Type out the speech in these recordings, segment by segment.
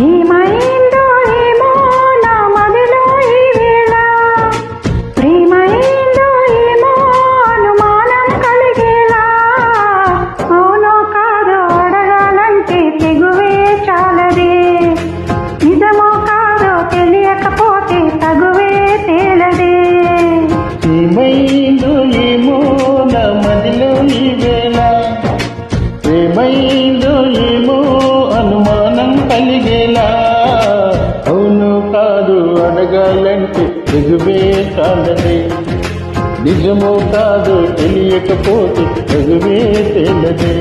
มีไหม అడగాలంటే ఎగువే కాదనే నిజమో కాదు తెలియకపోతే ఎగువే తేలదే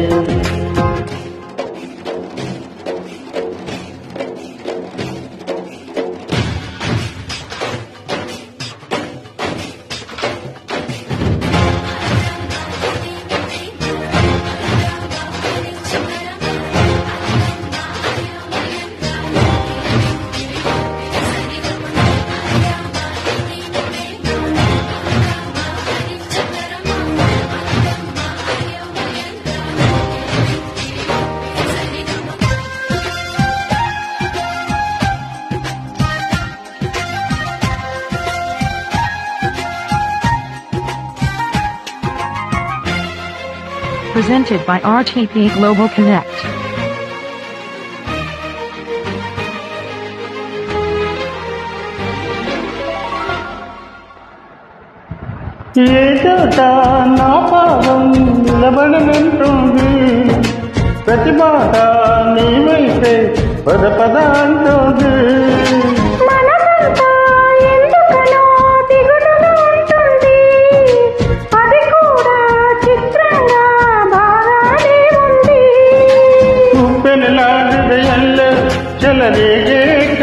presented by RTP Global Connect.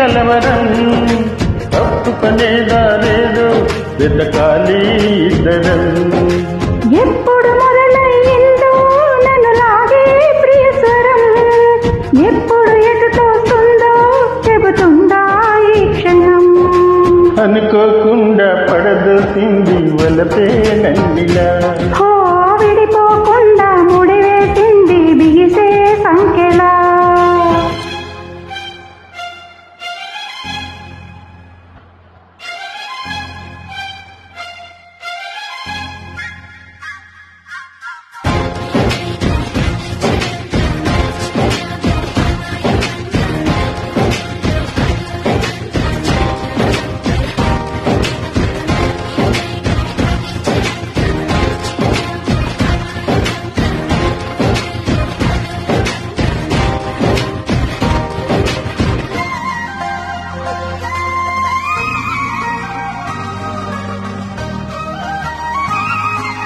కలవరం తప్పుకునేదారేదో వెతకాలి ఇద్దరం. ఎప్పుడు మొదలయ్యిందో నన్ను లాగే ప్రియస్వరం ఎప్పుడు ఎటు తోస్తుందో చెబుతుందా ఈ క్షణం. అనుకోకుండా పడదోసింది వలపే నందిలా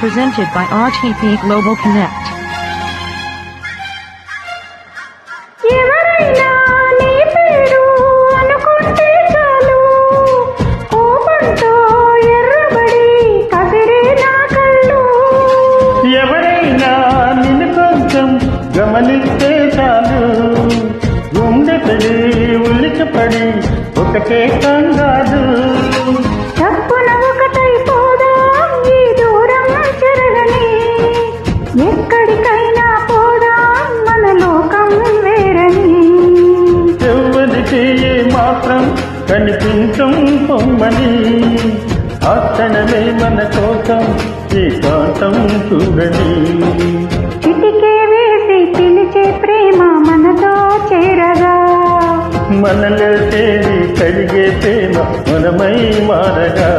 Presented by RTP Global Connect. ఎవరైనా నిన్ను కొంచెం గమనిస్తే చాలు. ఒకటే కంగారు. కనిపించం పొమ్మని ఆ క్షణమే మన కోసం ఏకాంతం చూడని చిటికే వేసి పిలిచే ప్రేమ మనతో చేరగా. మనలో చేరి కలిగే ప్రేమ మనమై మారగా.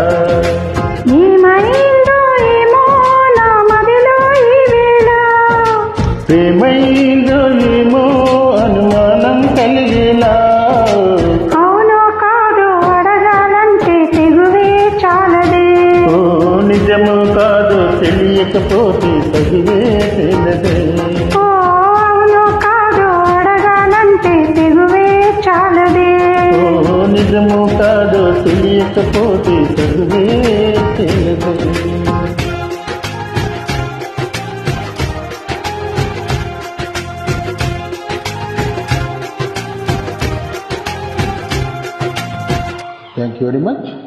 తెలియకపోతే తగివే తెలియదే ఓ అవునో కాదో అడగాలంటే తెగువే చాలదే. ఓ నిజము కాదు తెలియకపోతే తగివే తెలియదే Thank you very much.